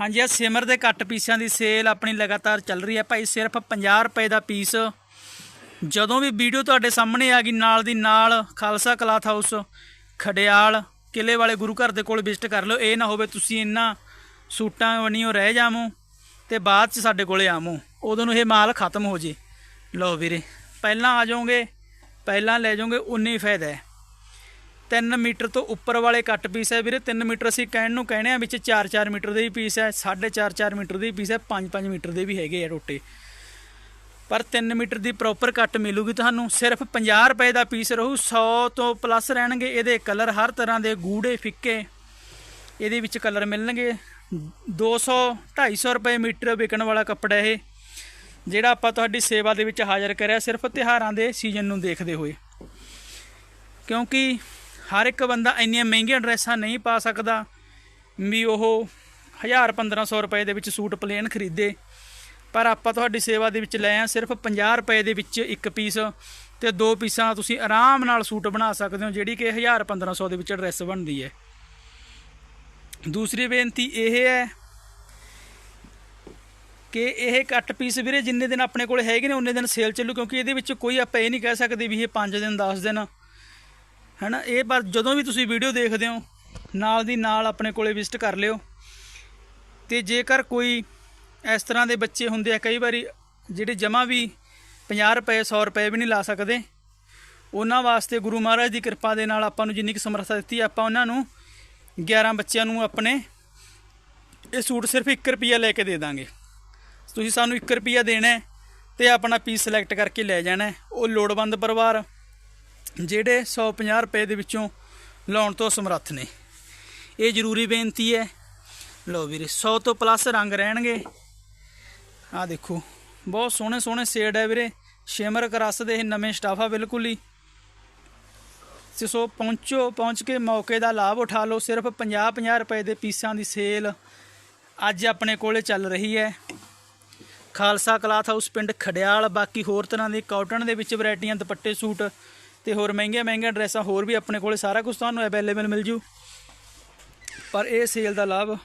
ਹਾਂਜੀ ਆ ਸਿਮਰ ਦੇ ਕੱਟ ਪੀਸਾਂ ਦੀ ਸੇਲ ਆਪਣੀ ਲਗਾਤਾਰ ਚੱਲ ਰਹੀ ਹੈ। ਭਾਈ, ਸਿਰਫ 50 ਰੁਪਏ ਦਾ ਪੀਸ ਜਦੋਂ ਵੀ ਵੀਡੀਓ ਤੁਹਾਡੇ ਸਾਹਮਣੇ ਆ ਗਈ, ਨਾਲ ਦੀ ਨਾਲ ਖਾਲਸਾ ਕਲਾਥ ਹਾਊਸ ਖੜਿਆਲ ਕਿਲੇ ਵਾਲੇ ਗੁਰੂ ਘਰ ਦੇ ਕੋਲ ਵਿਜ਼ਿਟ ਕਰ ਲਓ। ਇਹ ਨਾ ਹੋਵੇ ਤੁਸੀਂ ਇੰਨਾ ਸੂਟਾਂ ਵਣੀਓ ਰਹਿ ਜਾਵੋ ਤੇ ਬਾਅਦ ਚ ਸਾਡੇ ਕੋਲੇ ਆਵੋ। ਉਦੋਂ ਨੂੰ ਇਹ ਮਾਲ ਖਤਮ ਹੋ ਜੇ। ਲਓ ਵੀਰੇ, ਪਹਿਲਾਂ ਆ ਜਾਓਗੇ, ਪਹਿਲਾਂ ਲੈ ਜਾਓਗੇ, ਉਨੀ ਹੀ ਫਾਇਦਾ ਹੈ। 3 ਮੀਟਰ ਤੋਂ ਉੱਪਰ ਵਾਲੇ ਕੱਟ ਪੀਸ ਹੈ ਵੀਰੇ। 3 ਮੀਟਰ ਅਸੀਂ ਕਹਿਣ ਨੂੰ ਕਹਿੰਦੇ ਆ, ਵਿੱਚ 4-4 ਮੀਟਰ ਦੇ ਵੀ ਪੀਸ ਹੈ 4.5-4 ਮੀਟਰ ਦੇ ਵੀ ਪੀਸ ਹੈ 5-5 ਮੀਟਰ ਦੇ ਵੀ ਹੈਗੇ ਆ ਟੋਟੇ ਪਰ 3 ਮੀਟਰ ਦੀ ਪ੍ਰੋਪਰ ਕੱਟ ਮਿਲੂਗੀ ਤੁਹਾਨੂੰ। ਸਿਰਫ 50 ਰੁਪਏ ਦਾ ਪੀਸ ਰਹੂ 100 ਤੋਂ ਪਲੱਸ ਰਹਿਣਗੇ। ਇਹਦੇ ਕਲਰ ਹਰ ਤਰ੍ਹਾਂ ਦੇ ਗੂੜੇ, ਫਿੱਕੇ, ਇਹਦੇ ਵਿੱਚ ਕਲਰ ਮਿਲਣਗੇ। 200 250 ਰੁਪਏ ਮੀਟਰ ਵਿਕਣ ਵਾਲਾ ਕੱਪੜਾ ਇਹ, ਜਿਹੜਾ ਆਪਾਂ ਤੁਹਾਡੀ ਸੇਵਾ ਦੇ ਵਿੱਚ ਹਾਜ਼ਰ ਕਰਿਆ ਸਿਰਫ ਤਿਹਾਰਾਂ ਦੇ ਸੀਜ਼ਨ ਨੂੰ ਦੇਖਦੇ ਹੋਏ। ਕਿਉਂਕਿ ਹਰ ਇੱਕ ਬੰਦਾ ਇੰਨੀਆਂ ਮਹਿੰਗੀਆਂ ਡਰੈਸਾਂ ਨਹੀਂ ਪਾ ਸਕਦਾ ਵੀ ਉਹ 1000 1500 ਰੁਪਏ ਦੇ ਵਿੱਚ ਸੂਟ ਪਲੇਨ ਖਰੀਦੇ। ਪਰ ਆਪਾਂ ਤੁਹਾਡੀ ਸੇਵਾ ਦੇ ਵਿੱਚ ਲੈ ਆ, ਸਿਰਫ 50 ਰੁਪਏ ਦੇ ਵਿੱਚ ਇੱਕ ਪੀਸ ਤੇ ਦੋ ਪੀਸਾਂ ਤੁਸੀਂ ਆਰਾਮ ਨਾਲ ਸੂਟ ਬਣਾ ਸਕਦੇ ਹੋ, ਜਿਹੜੀ ਕਿ 1000 1500 ਦੇ ਵਿੱਚ ਡਰੈਸ ਬਣਦੀ ਹੈ। ਦੂਸਰੀ ਬੇਨਤੀ ਇਹ ਹੈ ਕਿ ਇਹ ਕੱਟ ਪੀਸ ਵੀਰੇ ਜਿੰਨੇ ਦਿਨ ਆਪਣੇ ਕੋਲ ਹੈਗੇ ਨੇ, ਉਹਨੇ ਦਿਨ ਸੇਲ ਚੱਲੂ, ਕਿਉਂਕਿ ਇਹਦੇ ਵਿੱਚ ਕੋਈ ਆਪਾਂ ਇਹ ਨਹੀਂ ਕਹਿ ਸਕਦੇ ਵੀ ਇਹ 5 ਦਿਨ 10 ਦਿਨ ਹੈਨਾ? ਇਹ ਪਰ ਜਦੋਂ ਵੀ ਤੁਸੀਂ ਵੀਡੀਓ ਦੇਖਦੇ ਹੋ, ਨਾਲ ਦੀ ਨਾਲ ਆਪਣੇ ਕੋਲੇ ਵਿਜ਼ਿਟ ਕਰ ਲਿਓ। ਤੇ ਜੇਕਰ ਕੋਈ ਇਸ ਤਰ੍ਹਾਂ ਦੇ ਬੱਚੇ ਹੁੰਦੇ ਆ, ਕਈ ਵਾਰੀ ਜਿਹੜੇ ਜਮਾ ਵੀ 50 ਰੁਪਏ 100 ਰੁਪਏ ਵੀ ਨਹੀਂ ਲਾ ਸਕਦੇ, ਉਹਨਾਂ ਵਾਸਤੇ ਗੁਰੂ ਮਹਾਰਾਜ ਦੀ ਕਿਰਪਾ ਦੇ ਨਾਲ ਆਪਾਂ ਨੂੰ ਜਿੰਨੀ ਕੁ ਸਮਰੱਥਾ ਦਿੱਤੀ, ਆਪਾਂ ਉਹਨਾਂ ਨੂੰ 11 ਬੱਚਿਆਂ ਨੂੰ ਆਪਣੇ ਇਹ ਸੂਟ ਸਿਰਫ 1 ਰੁਪਿਆ ਲੈ ਕੇ ਦੇ ਦਾਂਗੇ। ਤੁਸੀਂ ਸਾਨੂੰ 1 ਰੁਪਿਆ ਦੇਣਾ ਹੈ ਤੇ ਆਪਣਾ ਪੀਸ ਸਿਲੈਕਟ ਕਰਕੇ ਲੈ ਜਾਣਾ ਉਹ ਲੋੜਵੰਦ ਪਰਿਵਾਰ ਜਿਹੜੇ 150 ਰੁਪਏ ਦੇ ਵਿੱਚੋਂ ਲਾਉਣ ਤੋਂ ਸਮਰੱਥ ਨੇ। ਇਹ ਜ਼ਰੂਰੀ ਬੇਨਤੀ ਹੈ। ਲਓ ਵੀਰੇ 100 ਤੋਂ ਪਲੱਸ ਰੰਗ ਰਹਿਣਗੇ। ਆਹ ਦੇਖੋ, ਬਹੁਤ ਸੋਹਣੇ ਸੋਹਣੇ ਸ਼ੇਡ ਹੈ ਵੀਰੇ। ਸ਼ਿਮਰ ਕਰਸ ਦੇ ਇਹ ਨਵੇਂ ਸਟਾਫਾ ਬਿਲਕੁਲ ਹੀ। ਸੋ ਪਹੁੰਚੋ, ਪਹੁੰਚ ਕੇ ਮੌਕੇ ਦਾ ਲਾਭ ਉਠਾ ਲਓ। ਸਿਰਫ 50 50 ਰੁਪਏ ਦੇ ਪੀਸਾਂ ਦੀ ਸੇਲ ਅੱਜ ਆਪਣੇ ਕੋਲੇ ਚੱਲ ਰਹੀ ਹੈ। ਖਾਲਸਾ ਕਲਾਥ ਹਾਊਸ ਪਿੰਡ ਖੜਿਆਲ ਬਾਕੀ ਹੋਰ ਤਰ੍ਹਾਂ ਦੇ ਕਾਟਨ ਦੇ ਵਿੱਚ ਵੈਰਾਈਟੀਆਂ ਦੁਪੱਟੇ, ਸੂਟ ਤੇ ਹੋਰ ਮਹਿੰਗੀਆਂ ਮਹਿੰਗੀਆਂ ਡਰੈਸਾਂ ਹੋਰ ਵੀ ਆਪਣੇ ਕੋਲੇ ਸਾਰਾ ਕੁਝ ਤੁਹਾਨੂੰ ਅਵੇਲੇਬਲ ਮਿਲ ਜੂ। ਪਰ ਇਹ ਸੇਲ ਦਾ ਲਾਭ